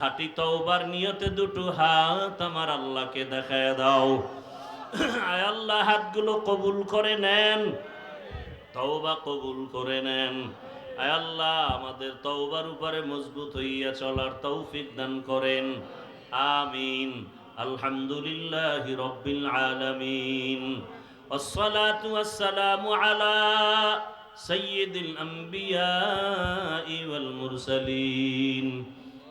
খাটি তওবার নিয়তে দুটো হাত আমার আল্লাহকে দেখায় দাও আয় আল্লাহ হাতগুলো কবুল করে নেন তওবা কবুল করে নেন আয় আল্লাহ আমাদের তওবার উপরে মজবুত হইয়া চলার তৌফিক দান করেন আমিন আলহামদুলিল্লাহ রব্বিল আলামিন والصلاة والسلام على سيد الأنبياء والمرسلين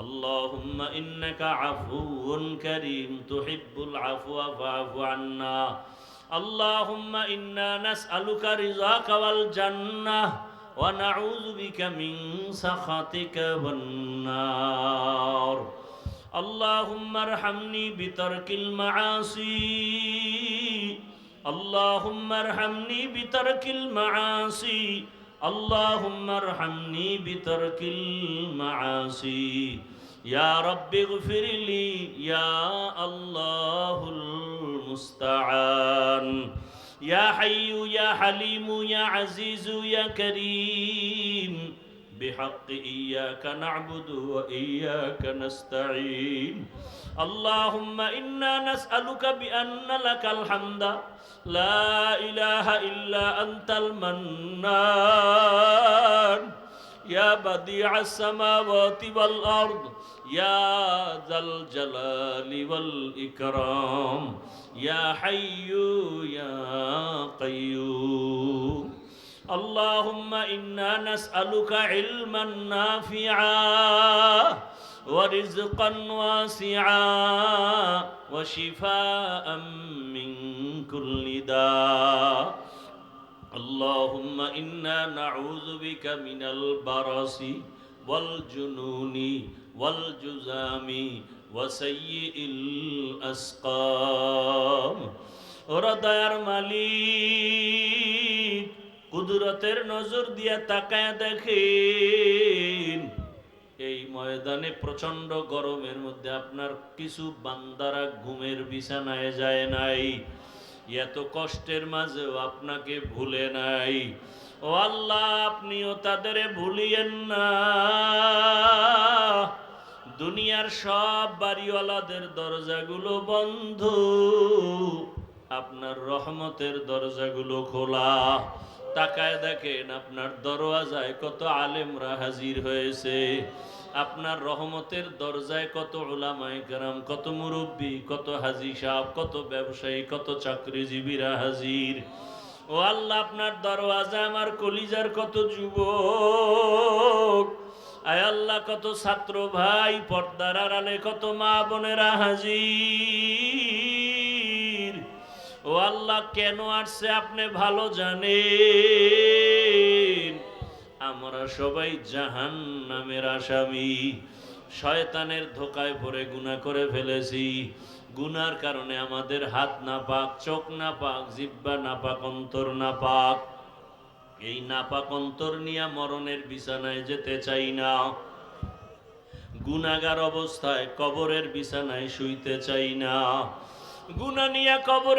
اللهم إنك عفو كريم تحب العفو فاعف عنا اللهم إنا نسألك رضاك والجنة ونعوذ بك من سخطك والنار اللهم ارحمني بترك المعاصي اللهم ارحمني بترك المعاصي اللهم ارحمني بترك المعاصي. يا رب اغفر لي يا الله المستعان. يا حي يا حليم يا عزيز يا كريم. بحق إياك نعبد وإياك نستعين. اللهم إنا نسألك بأن لك الحمد. لا إله إلا أنت المنان. يا بديع السماوات والأرض. يا ذا الجلال والإكرام. يا حي يا قيوم. اللهم إنا نسألك علما نافعا ورزقا واسعا وشفاء من كل داء. اللهم إنا نعوذ بك من البرص والجنون والجزام وسيء الأسقام. رضا مليك কুদরতের নজর দিয়া তাকায় দেখেন, এই ময়দানে প্রচণ্ড গরমের মধ্যে আপনার কিছু বান্দারা ঘুমের বিছানায় যায় নাই। এত কষ্টের মাঝেও আপনাকে ভুলে নাই। ও আল্লাহ, আপনিও তাদের ভুলিয়েন না। দুনিয়ার সব বাড়িওয়ালাদের দরজাগুলো বন্ধ, আপনার রহমতের দরজাগুলো খোলা। তাকায় দেখেন আপনার দরওয়াজায় কত আলেমরা হাজির হয়েছে। আপনার রহমতের দরজায় কত ওলামায় কেরাম, কত মুরব্বী, কত হাজি সাহ কত ব্যবসায়ী, কত চাকরিজীবীরা হাজির। ও আল্লাহ, আপনার দরওয়াজা আমার কলিজার কত যুবক। আয় আল্লাহ, কত ছাত্র ভাই, পর্দার আড়ালে কত মা বোনেরা হাজির। ও আল্লাহ, কেন আসছে আপনি ভালো জানেন? আমরা সবাই জাহান নামের আসামি। শয়তানের ধোকায় পড়ে গুনাহ করে ফেলেছি। গুনার কারণে আমাদের হাত না পাক চোখ না পাক জিব্বা না পাক অন্তর না পাক এই নাপাক অন্তর নিয়ে মরণের বিছানায় যেতে চাই না। গুনাগার অবস্থায় কবরের বিছানায় শুইতে চাই না। গুনা নিয়ে কবর